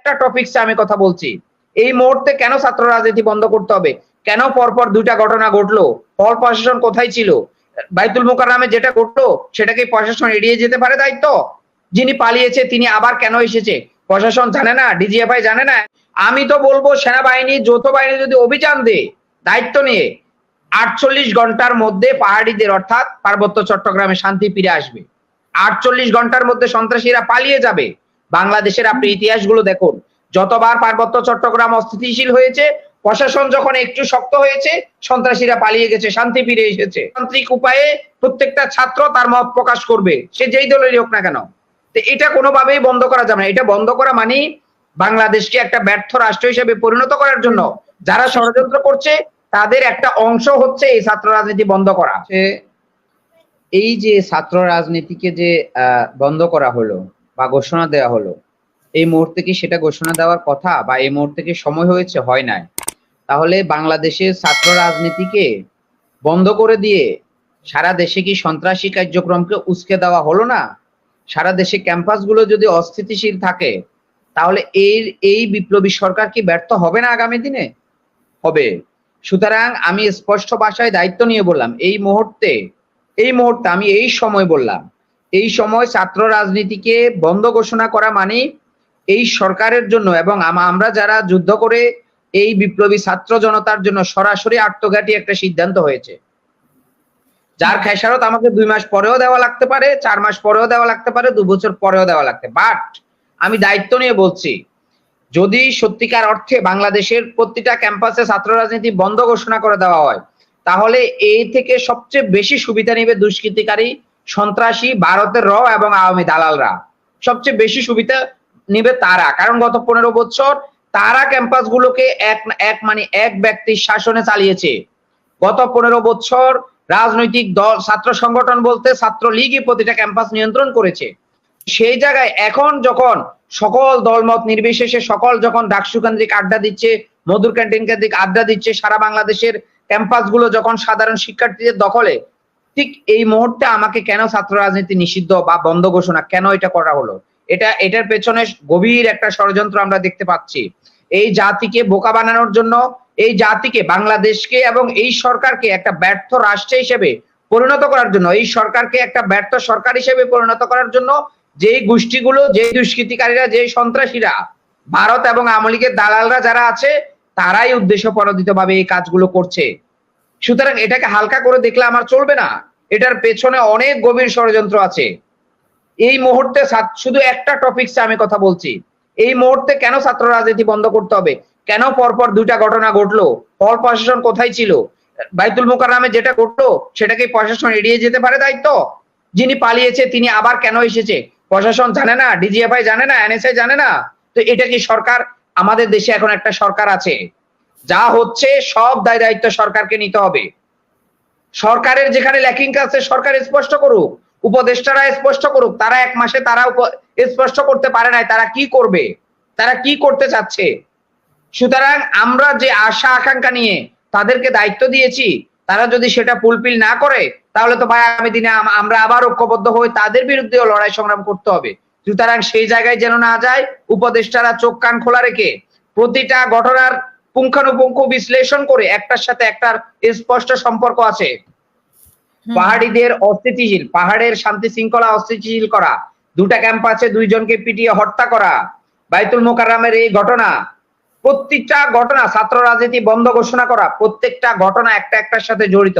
একটা টপিকসে আমি কথা বলছি। এই মুহূর্তে কেন ছাত্র রাজনীতি বন্ধ করতে হবে? কেন পরপর দুইটা ঘটনা ঘটলো? হল প্রশাসন কোথায় ছিল? বাইতুল মোকাররামে যেটা ঘটলো সেটাকে প্রশাসন এড়িয়ে যেতে পারে দায়িত্ব? যিনি পালিয়েছে, তিনি আবার কেন এসেছে? প্রশাসন জানে না ডিজিএফআই জানে না। আমি তো বলব, সেনাবাহিনী, যৌথ বাহিনী যদি অভিযান দেয়, দায়িত্ব নিয়ে, আটচল্লিশ ঘণ্টার মধ্যে পাহাড়িদের, অর্থাৎ পার্বত্য চট্টগ্রামে শান্তি ফিরে আসবে। আটচল্লিশ ঘণ্টার মধ্যে সন্ত্রাসীরা পালিয়ে যাবে। বাংলাদেশের আপনি ইতিহাসগুলো দেখুন। যতবার পার্বত্য চট্টগ্রাম অস্থিতিশীল হয়েছে, প্রশাসন যখন একটু শক্ত হয়েছে, সন্ত্রাসীরা পালিয়ে গেছে, শান্তি ফিরে এসেছে। তান্ত্রিক উপায়ে প্রত্যেকটা ছাত্র তার মত প্রকাশ করবে, সে যেই দলেরই হোক না কেন। তো এটা কোনোভাবেই বন্ধ করা যাবে না। এটা বন্ধ করা মানে বাংলাদেশকে একটা ব্যর্থ রাষ্ট্র হিসেবে পরিণত করার জন্য যারা ষড়যন্ত্র করছে, তাদের একটা অংশ হচ্ছে এই ছাত্র রাজনীতি বন্ধ করা। এই যে ছাত্র রাজনীতিকে যে বন্ধ করা হলো বা ঘোষণা দেওয়া হলো। এই মুহূর্তে কি সেটা ঘোষণা দেওয়ার কথা বা এই মুহূর্তে কি সময় হয়েছে? হয় নাই। তাহলে বাংলাদেশের ছাত্র রাজনীতিকে বন্ধ করে দিয়ে সারা দেশে কি সন্ত্রাসী কার্যক্রমকে উস্কে দেওয়া হলো না? সারা দেশে ক্যাম্পাসগুলো যদি অস্থিতিশীল থাকে, তাহলে এই এই বিপ্লবী সরকার কি ব্যর্থ হবে না আগামী দিনে? হবে। সুতরাং আমি স্পষ্ট ভাষায় দায়িত্ব নিয়ে বললাম, এই মুহূর্তে এই মুহূর্তে আমি এই সময় বললাম এই সময় ছাত্র রাজনীতিকে বন্ধ ঘোষণা করা মানে এই সরকারের জন্য এবং আমরা যারা যুদ্ধ করে এই বিপ্লবী ছাত্র জনতার জন্য সরাসরি আত্মঘাতী একটা সিদ্ধান্ত হয়েছে। যার খেসারত আমাকে দুই মাস পরেও দেওয়া লাগতে পারে, চার মাস পরেও দেওয়া লাগতে পারে, দু বছর পরেও দেওয়া লাগতে বাট আমি দায়িত্ব নিয়ে বলছি, যদি সত্যিকার অর্থে বাংলাদেশের প্রতিটা ক্যাম্পাসে ছাত্র রাজনীতি বন্ধ ঘোষণা করে দেওয়া হয়, তাহলে এই থেকে সবচেয়ে বেশি সুবিধা নেবে দুষ্কৃতিকারী সন্ত্রাসী, ভারতের র এবং আওয়ামী দালালরা। সবচেয়ে বেশি সুবিধা নেবে তারা। কারণ গত পনেরো বছর তারা ক্যাম্পাস গুলোকে এক এক মানে এক ব্যক্তির শাসনে চালিয়েছে। গত পনেরো বছর রাজনৈতিক দল, ছাত্র সংগঠন বলতে ছাত্র লীগই প্রতিটা ক্যাম্পাস নিয়ন্ত্রণ করেছে। সেই জায়গায় এখন যখন সকল দলমত নির্বিশেষে, সকল যখন ডাকসু কেন্দ্রিক আড্ডা দিচ্ছে, মধুর ক্যান্টিন কেন্দ্রিক আড্ডা দিচ্ছে, সারা বাংলাদেশের ক্যাম্পাসগুলো যখন সাধারণ শিক্ষার্থীদের দখলে ঠিক এই মুহূর্তে আমাকে কেন ছাত্র রাজনীতি নিষিদ্ধ বা বন্ধ ঘোষণা কেন এটা করা হলো? এটা, এটার পেছনে গভীর একটা ষড়যন্ত্র আমরা দেখতে পাচ্ছি। এই জাতিকে বোকা বানানোর জন্য, এই জাতিকে বাংলাদেশকে এবং এই সরকারকে একটা ব্যর্থ রাষ্ট্র হিসেবে পরিণত করার জন্য, এই সরকারকে একটা ব্যর্থ সরকার হিসেবে পরিণত করার জন্য যে গোষ্ঠীগুলো যে দুষ্কৃতিকারীরা যে সন্ত্রাসীরা, ভারত এবং আওয়ামী লীগের দালালরা যারা আছে, তারাই উদ্দেশ্য প্রণোদিত ভাবে এই কাজগুলো করছে। সুতরাং এটাকে হালকা করে দেখলে আমার চলবে না। এটার পেছনে অনেক গভীর ষড়যন্ত্র আছে। এই মুহূর্তে শুধু একটা টপিকসে আমি কথা বলছি। এই মুহূর্তে কেন ছাত্র রাজনীতি বন্ধ করতে হবে? কেন পরপর দুইটা ঘটনা ঘটলো? হল প্রশাসন কোথায় ছিল? বাইতুল মোকাররামে যেটা ঘটলো সেটাকে প্রশাসন এড়িয়ে যেতে পারে দায়িত্ব? যিনি পালিয়েছে, তিনি আবার কেন এসেছে? প্রশাসন জানে না ডিজিএফআই জানে না এনএসআই জানে না। তো এটা কি সরকার? আমাদের দেশে এখন একটা সরকার আছে। যা হচ্ছে সব দায় দায়িত্ব সরকারকে নিতে হবে। সরকারের যেখানে ল্যাকিং আছে, সরকার স্পষ্ট করুক, উপদেষ্টারা স্পষ্ট করুক, তারা এক মাসে তারা স্পষ্ট করতে পারে নাই, তারা কি করবে, তারা কি করতে চাচ্ছে। সুতরাং আমরা যে আশা, আকাঙ্ক্ষা নিয়ে তাদেরকে দায়িত্ব দিয়েছি, তারা যদি সেটা ফুলফিল না করে, তাহলে তো ভাই আগামী দিনে আম- আমরা আবার ঐক্যবদ্ধ হয়ে তাদের বিরুদ্ধেও লড়াই সংগ্রাম করতে হবে। সুতরাং সেই জায়গায় যেন না যায়, উপদেষ্টারা চোখ কান খোলা রেখে প্রতিটা ঘটনার পুঙ্খানুপুঙ্খ বিশ্লেষণ করে একটার সাথে একটার স্পষ্ট সম্পর্ক আছে। পাহাড়িদের অস্থিতিশীল পাহাড়ের শান্তি শৃঙ্খলা অস্থিতিশীল করা দুটা ক্যাম্পাসে দুইজনকে পিটিয়ে হত্যা করা বাইতুল মোকাররামের এই ঘটনা প্রত্যেকটা ঘটনা ছাত্র রাজনীতি বন্ধ ঘোষণা করা প্রত্যেকটা ঘটনা একটা একটার সাথে জড়িত।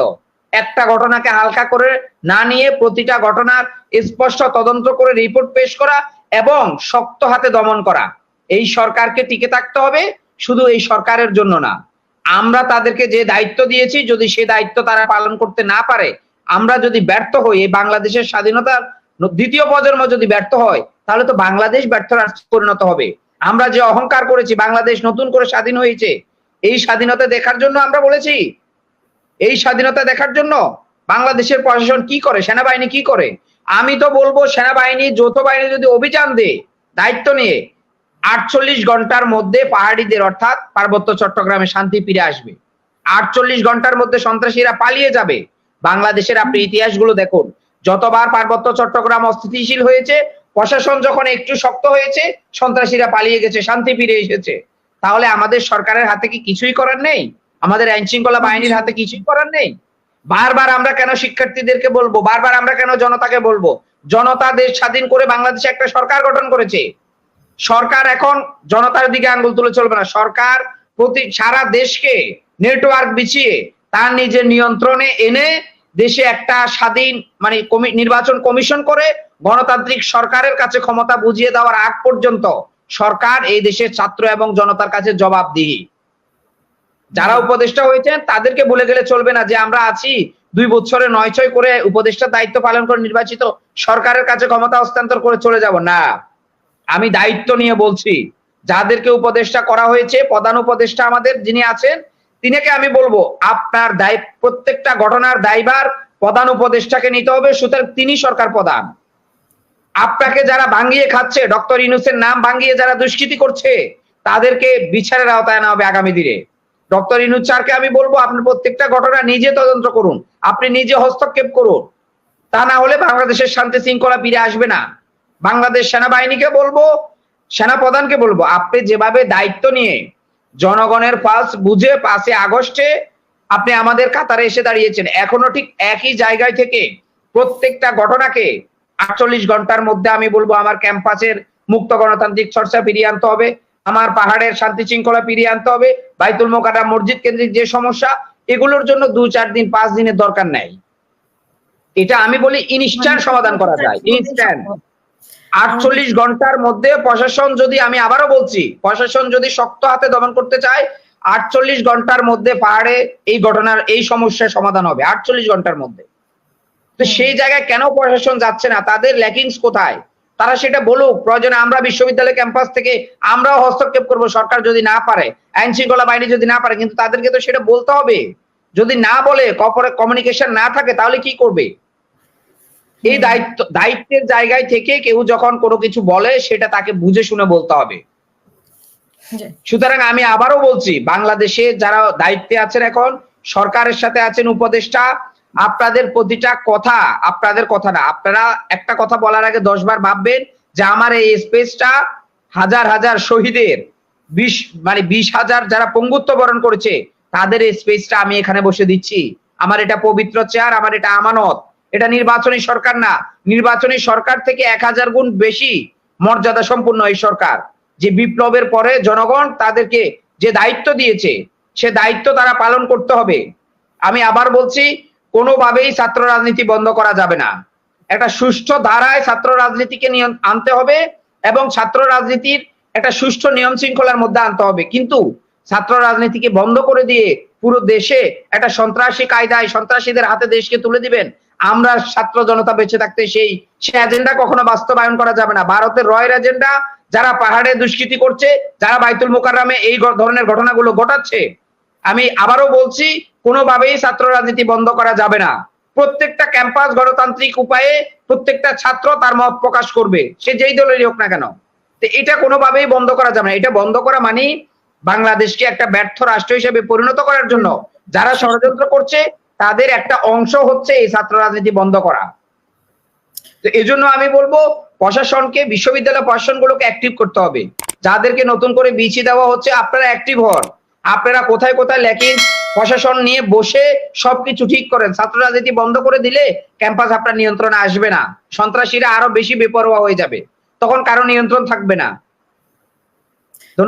একটা ঘটনাকে হালকা করে না নিয়ে প্রতিটা ঘটনার স্পষ্ট তদন্ত করে রিপোর্ট পেশ করা এবং শক্ত হাতে দমন করা। এই সরকারকে টিকে থাকতে হবে শুধু এই সরকারের জন্য না। আমরা তাদেরকে যে দায়িত্ব দিয়েছি, যদি সে দায়িত্ব তারা পালন করতে না পারে, আমরা যদি ব্যর্থ হই, এই বাংলাদেশের স্বাধীনতার দ্বিতীয় প্রজন্ম যদি ব্যর্থ হয়, তাহলে তো বাংলাদেশ ব্যর্থ রাষ্ট্রে পরিণত হবে। আমরা যে অহংকার করেছি, বাংলাদেশ নতুন করে স্বাধীন হয়েছে, এই স্বাধীনতা দেখার জন্য আমরা বলেছি, এই স্বাধীনতা দেখার জন্য বাংলাদেশের প্রশাসন কি করে, সেনাবাহিনী কি করে? আমি তো বলব, সেনাবাহিনী, যৌথ বাহিনী যদি অভিযান দেয়, দায়িত্ব নিয়ে আটচল্লিশ ঘণ্টার মধ্যে পাহাড়িদের, অর্থাৎ পার্বত্য চট্টগ্রামে শান্তি ফিরে আসবে। আটচল্লিশ ঘণ্টার মধ্যে সন্ত্রাসীরা পালিয়ে যাবে। বাংলাদেশের আপনি ইতিহাসগুলো দেখুন। যতবার পার্বত্য চট্টগ্রাম অস্থিতিশীল হয়েছে, প্রশাসন যখন একটু শক্ত হয়েছে, সন্ত্রাসীরা পালিয়ে গেছে, শান্তি ফিরে এসেছে। তাহলে আমাদের সরকারের হাতে কি কিছুই করার নেই? আমাদের আইন শৃঙ্খলা বাহিনীর হাতে কিছুই করার নেই? বারবার আমরা কেন শিক্ষার্থীদেরকে বলব? বারবার আমরা কেন জনতাকে বলব? জনতা দেশ স্বাধীন করে বাংলাদেশে একটা সরকার গঠন করেছে। সরকার এখন জনতার দিকে আঙ্গুল তুলে চলবে না। সরকার প্রতি সারা দেশকে নেটওয়ার্ক বিছিয়ে তার নিজের নিয়ন্ত্রণে এনে দেশে একটা স্বাধীন মানে নির্বাচন কমিশন করে গণতান্ত্রিক সরকারের কাছে ক্ষমতা বুঝিয়ে দেওয়ার আগ পর্যন্ত সরকার এই দেশের ছাত্র এবং জনতার কাছে জবাব জবাবদিহি। যারা উপদেষ্টা হয়েছেন তাদেরকে বলে গেলে চলবে না যে আমরা আছি দুই বছরে নয় ছয় করে উপদেষ্টার দায়িত্ব পালন করে নির্বাচিত সরকারের কাছে ক্ষমতা হস্তান্তর করে চলে যাব। না। আমি দায়িত্ব নিয়ে বলছি, যাদেরকে উপদেষ্টা করা হয়েছে প্রধান উপদেষ্টা আমাদের যিনি আছেন, তিনিকে আমি বলব, আপনার দায়, প্রত্যেকটা ঘটনার দায়ভার প্রধান উপদেষ্টাকে নিতে হবে, সুতরাং তিনি সরকার প্রধান। আপনাকে যারা ভাঙ্গিয়ে খাচ্ছে, ডক্টর ইনুসের নাম ভাঙ্গিয়ে যারা দুষ্কৃতি করছে, তাদেরকে বিচারের আওতায় আনা হবে আগামী দিনে। ডক্টর ইনুস স্যারকে আমি বলব আপনি প্রত্যেকটা ঘটনা নিজে তদন্ত করুন, আপনি নিজে হস্তক্ষেপ করুন। তা না হলে বাংলাদেশের শান্তি শৃঙ্খলা ফিরে আসবে না। বাংলাদেশ সেনাবাহিনীকে বলব সেনা প্রধানকে বলব, আপনি যেভাবে দায়িত্ব নিয়ে জনগণের পালস বুঝে পাঁচে আগস্টে আপনি আমাদের কাতারে এসে দাঁড়িয়েছেন, এখনও ঠিক একই জায়গায় থেকে প্রত্যেকটা ঘটনাকে আটচল্লিশ ঘণ্টার মধ্যে আমি বলব আমার ক্যাম্পাসের মুক্ত গণতান্ত্রিক চর্চা ফিরিয়ে আনতে হবে, আমার পাহাড়ের শান্তি শৃঙ্খলা ফিরিয়ে আনতে হবে, বাইতুল মোকাররম মসজিদ কেন্দ্রিক যে সমস্যা, এগুলোর জন্য দু চার দিন, পাঁচ দিনের দরকার নেই। এটা আমি বলি, ইনস্ট্যান্ট সমাধান করা যায়, ইনস্ট্যান্ট। আটচল্লিশ ঘণ্টার মধ্যে প্রশাসন যদি আমি আবারও বলছি প্রশাসন যদি শক্ত হাতে দমন করতে চায় আটচল্লিশ ঘণ্টার মধ্যে পাহাড়ে এই ঘটনার এই সমস্যার সমাধান হবে আটচল্লিশ ঘণ্টার মধ্যে। তো সেই জায়গায় কেন প্রশাসন যাচ্ছে না? তাদের ল্যাকিংস কোথায়? তারা সেটা বলুক প্রয়োজনে আমরা বিশ্ববিদ্যালয় ক্যাম্পাস থেকে আমরাও হস্তক্ষেপ করব সরকার যদি না পারে আইন শৃঙ্খলা বাহিনী যদি না পারে কিন্তু তাদেরকে তো সেটা বলতে হবে। যদি না বলে কমিউনিকেশন না থাকে তাহলে কি করবে? এই দায়িত্ব দায়িত্বের জায়গায় থেকে কেউ যখন কোনো কিছু বলে সেটা তাকে বুঝে শুনে বলতে হবে। সুতরাং আমি আবারও বলছি বাংলাদেশে যারা দায়িত্বে আছেন এখন সরকারের সাথে আছেন উপদেষ্টা আপনাদের প্রতিটা কথা আপনাদের কথা না আপনারা একটা কথা বলার আগে দশ বার ভাববেন যে আমার এই স্পেসটা হাজার হাজার শহীদের বিশ মানে বিশ হাজার যারা পঙ্গুত্ব বরণ করেছে তাদের এই স্পেসটা আমি এখানে বসে দিচ্ছি। আমার এটা পবিত্র চেয়ার আমার এটা আমানত। এটা নির্বাচনী সরকার না। নির্বাচনী সরকার থেকে এক হাজার গুণ বেশি মর্যাদা সম্পূর্ণ এই সরকার। যে বিপ্লবের পরে জনগণ তাদেরকে যে দায়িত্ব দিয়েছে, সে দায়িত্ব তারা পালন করতে হবে। আমি আবার বলছি, কোনোভাবেই ছাত্র রাজনীতি বন্ধ করা যাবে না। একটা সুষ্ঠু ধারায় ছাত্র রাজনীতিকে আনতে হবে এবং ছাত্র রাজনীতির একটা সুষ্ঠু নিয়ম শৃঙ্খলার মধ্যে আনতে হবে। কিন্তু ছাত্র রাজনীতিকে বন্ধ করে দিয়ে পুরো দেশে একটা সন্ত্রাসী কায়দায় সন্ত্রাসীদের হাতে দেশকে তুলে দিবেন আমরা ছাত্র জনতা বেঁচে থাকতে সেই সে এজেন্ডা কখনো বাস্তবায়ন করা যাবে না। ভারতের রয়ের এজেন্ডা যারা পাহাড়ে দুষ্কৃতি করছে, যারা বাইতুল মোকাররমে এই ধরনের ঘটনাগুলো ঘটাচ্ছে, আমি আবারও বলছি, কোনোভাবেই ছাত্র রাজনীতি বন্ধ করা যাবে না। প্রত্যেকটা ক্যাম্পাস গণতান্ত্রিক উপায়ে প্রত্যেকটা ছাত্র তার মত প্রকাশ করবে, সে যেই দলেরই হোক না কেন। তো এটা কোনোভাবেই বন্ধ করা যাবে না। এটা বন্ধ করা মানে বাংলাদেশকে একটা ব্যর্থ রাষ্ট্র হিসেবে পরিণত করার জন্য যারা ষড়যন্ত্র করছে তাদের একটা অংশ হচ্ছে এই ছাত্র রাজনীতি বন্ধ করা। তো এই জন্য আমি বলব, প্রশাসনকে, বিশ্ববিদ্যালয় প্রশাসনগুলোকে অ্যাক্টিভ করতে হবে। যাদেরকে নতুন করে বিচি দেওয়া হচ্ছে, আপনারা অ্যাক্টিভ হন। আপনারা কোথায় কোথায় ল্যাকিং প্রশাসন নিয়ে বসে সবকিছু ঠিক করেন। ছাত্র রাজনীতি বন্ধ করে দিলে ক্যাম্পাস আপনার নিয়ন্ত্রণে আসবে না। সন্ত্রাসীরা আরও বেশি বেপরোয়া হয়ে যাবে। তখন কারও নিয়ন্ত্রণ থাকবে না।